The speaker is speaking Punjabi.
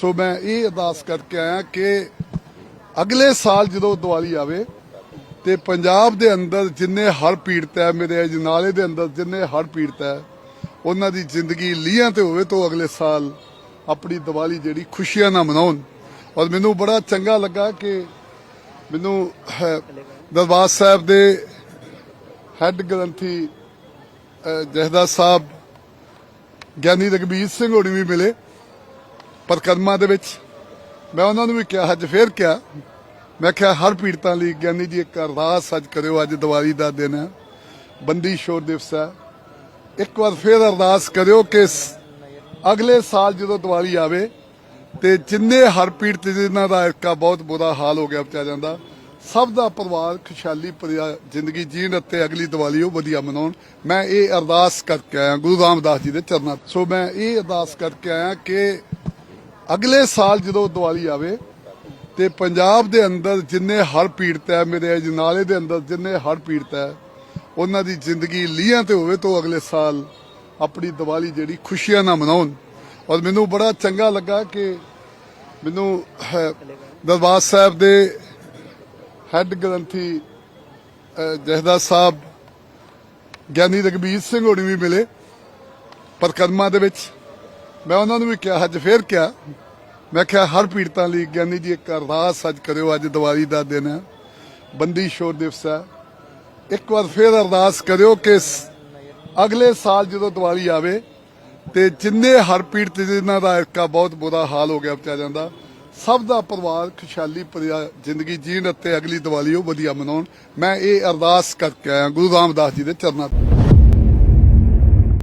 ਸੋ ਮੈਂ ਇਹ ਅਰਦਾਸ ਕਰਕੇ ਆਇਆ ਕਿ ਅਗਲੇ ਸਾਲ ਜਦੋਂ ਦੀਵਾਲੀ ਆਵੇ ਤੇ ਪੰਜਾਬ ਦੇ ਅੰਦਰ ਜਿੰਨੇ ਹਰ ਪੀੜਤ ਹੈ ਮੇਰੇ ਅਜਨਾਲੇ ਦੇ ਅੰਦਰ ਜਿੰਨੇ ਹਰ ਪੀੜਤ ਹੈ ਉਹਨਾਂ ਦੀ ਜ਼ਿੰਦਗੀ ਲੀਹਾਂ ਤੇ ਹੋਵੇ ਤੋਂ ਅਗਲੇ ਸਾਲ ਆਪਣੀ ਦੀਵਾਲੀ ਜਿਹੜੀ ਖੁਸ਼ੀਆਂ ਨਾਲ ਮਨਾਉਣ। ਔਰ ਮੈਨੂੰ ਬੜਾ ਚੰਗਾ ਲੱਗਾ ਕਿ ਮੈਨੂੰ ਦਰਬਾਰ ਸਾਹਿਬ ਦੇ ਹੈੱਡ ਗ੍ਰੰਥੀ ਅਹ, ਜਹਦਾ ਸਾਹਿਬ ਗਿਆਨੀ ਰਗਬੀਰ ਸਿੰਘ ਹੋਣੀ ਵੀ ਮਿਲੇ। ਪਰਕਰਮਾ ਦੇ ਵਿੱਚ ਮੈਂ ਉਹਨਾਂ ਨੂੰ ਵੀ ਕਿਹਾ, ਅੱਜ ਫੇਰ ਕਿਹਾ। ਮੈਂ ਕਿਹਾ, ਹਰ ਪੀੜਤਾਂ ਲਈ ਗਿਆਨੀ ਜੀ, ਇੱਕ ਅਰਦਾਸ ਅੱਜ ਕਰਿਓ, ਅੱਜ ਦੀਵਾਲੀ ਦਾ ਦਿਨ ਹੈ। ਬੰਦੀ ਸ਼ੋਰ ਦਿਵਸ ਹੈ। ਇੱਕ ਵਾਰ ਫੇਰ ਅਰਦਾਸ ਕਰਿਓ ਕਿ ਅਗਲੇ ਸਾਲ ਜਦੋਂ ਦੀਵਾਲੀ ਆਵੇ ਤੇ ਜਿੰਨੇ ਹਰ ਪੀੜਤ ਜਿਨ੍ਹਾਂ ਦਾ ਇਰਕਾ ਬਹੁਤ ਬੁਰਾ ਹਾਲ ਹੋ ਗਿਆ ਬਚਾ ਜਾਂਦਾ, ਸਭ ਦਾ ਪਰਿਵਾਰ ਖੁਸ਼ਹਾਲੀ ਭਰਿਆ ਜ਼ਿੰਦਗੀ ਜੀਣ ਅਤੇ ਅਗਲੀ ਦੀਵਾਲੀ ਉਹ ਵਧੀਆ ਮਨਾਉਣ। ਮੈਂ ਇਹ ਅਰਦਾਸ ਕਰਕੇ ਆਇਆ, ਗੁਰੂ ਰਾਮਦਾਸ ਜੀ ਦੇ ਚਰਨਾਂ ਸੋ ਮੈਂ ਇਹ ਅਰਦਾਸ ਕਰਕੇ ਆਇਆ ਕਿ ਅਗਲੇ ਸਾਲ ਜਦੋਂ ਦੀਵਾਲੀ ਆਵੇ ਤੇ ਪੰਜਾਬ ਦੇ ਅੰਦਰ ਜਿੰਨੇ ਹਰ ਪੀੜਤ ਹੈ ਮੇਰੇ ਅਜਨਾਲੇ ਦੇ ਅੰਦਰ ਜਿੰਨੇ ਹਰ ਪੀੜਤ ਹੈ ਉਹਨਾਂ ਦੀ ਜ਼ਿੰਦਗੀ ਲੀਹਾਂ ਤੇ ਹੋਵੇ ਤੋਂ ਅਗਲੇ ਸਾਲ ਆਪਣੀ ਦੀਵਾਲੀ ਜਿਹੜੀ ਖੁਸ਼ੀਆਂ ਨਾਲ ਮਨਾਉਣ। ਔਰ ਮੈਨੂੰ ਬੜਾ ਚੰਗਾ ਲੱਗਾ ਕਿ ਮੈਨੂੰ ਦਰਬਾਰ ਸਾਹਿਬ ਦੇ ਹੈੱਡ ਗ੍ਰੰਥੀ ਅਹ, ਜਹਦਾ ਸਾਹਿਬ ਗਿਆਨੀ ਰਗਬੀਰ ਸਿੰਘ ਹੋਣੀ ਵੀ ਮਿਲੇ ਪਰਕਰਮਾ ਦੇ ਵਿੱਚ। ਮੈਂ ਉਹਨਾਂ ਨੂੰ ਵੀ ਕਿਹਾ ਅੱਜ ਫੇਰ ਕਿਹਾ ਮੈਂ ਕਿਹਾ, ਹਰ ਪੀੜਤਾਂ ਲਈ ਗਿਆਨੀ ਜੀ, ਇੱਕ ਅਰਦਾਸ ਅੱਜ ਕਰਿਓ, ਅੱਜ ਦੀਵਾਲੀ ਦਾ ਦਿਨ ਹੈ। ਬੰਦੀ ਸ਼ੋਰ ਦਿਵਸ ਹੈ। ਇੱਕ ਵਾਰ ਫੇਰ ਅਰਦਾਸ ਕਰਿਓ ਕਿ ਅਗਲੇ ਸਾਲ ਜਦੋਂ ਦੀਵਾਲੀ ਆਵੇ ਤੇ ਜਿੰਨੇ ਹਰ ਪੀੜਤ ਜਿਨ੍ਹਾਂ ਦਾ ਇਰਕਾ ਬਹੁਤ ਬੁਰਾ ਹਾਲ ਹੋ ਗਿਆ ਬਚਾ ਜਾਂਦਾ ਸਭ ਦਾ ਪਰਿਵਾਰ ਖੁਸ਼ਹਾਲੀ ਜ਼ਿੰਦਗੀ ਜੀਣ ਅਤੇ ਅਗਲੀ ਦੀਵਾਲੀ ਉਹ ਵਧੀਆ ਮਨਾਉਣ। ਮੈਂ ਇਹ ਅਰਦਾਸ ਕਰਕੇ ਆਇਆ ਗੁਰੂ ਰਾਮਦਾਸ ਜੀ ਦੇ ਚਰਨਾਂ 'ਚ।